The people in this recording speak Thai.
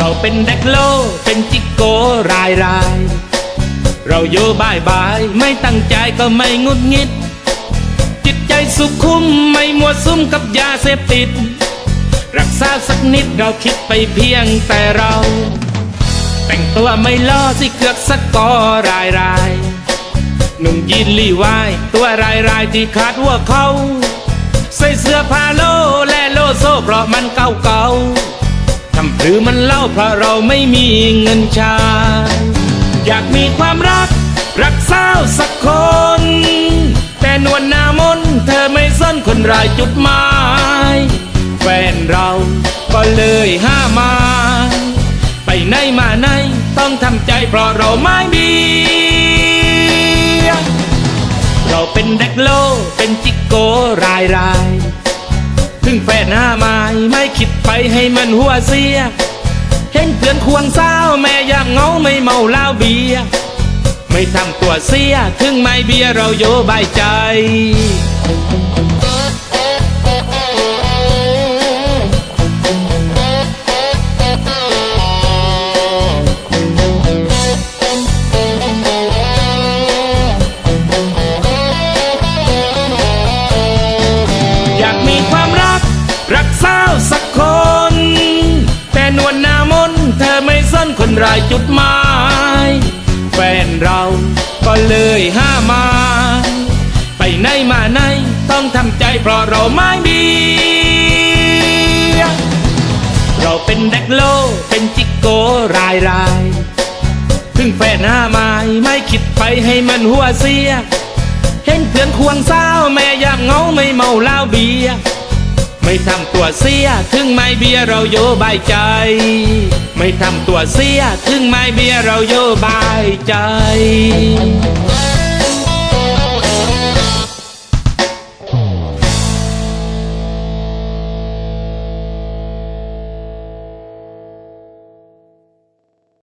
เราเป็นเด็กโล เป็นจิกโกรายราย เราโยบายบาย ไม่ตั้งใจก็ไม่งุดงิด จิตใจสุขุมไม่มัวซุ่มกับยาเสพติด รักษาสักนิดเราคิดไปเพียงแต่เรา แต่งตัวไม่ล่อสิเกือกสักกอรายรายหนุ่มยีนลีวาย ตัวรายรายที่ขาดหัวเขา ใส่เสื้อผ้าโลและโลโซเพราะมันเก่าเก่า รือมันเล่าเพราะเราไม่มีเงินช้อยากมีความรัก รักสาวสักคน แต่นวลนามนเธอไม่สนคนรายจุดหมาย แฟนเราก็เลยห้ามมา ไปไหนมาไหนต้องทำใจเพราะเราไม่มีเราเป็นเด็กโล เป็นจิกโกรายราย แฟนหน้าไม้ไม่คิดไปให้มันหัวเสีย เห็นเพื่อนควงสาวแม่ยามเงาไม่เมาเหล้าเบียร์ไม่ทำตัวเสีย ถึงไม่เบียร์เราโยบายใจ คนรายจุดหมาย แฟนเราก็เลยห้ามมา ไปไหนมาไหนต้องทำใจเพราะเราไม่มีเราเป็นเด็กโล เป็นจิกโกรายรายถึงแฟนห้าไม้ไม่คิดไปให้มันหัวเสีย เห็นเพื่อนควงสาแม่ยากเงาไม่เมาเหล้าบี ไม่ทำตัวเสียถึงไม่เบียร์เราโยบายใจ ไม่ทำตัวเสียถึงไม่เบียร์เราโยบายใจ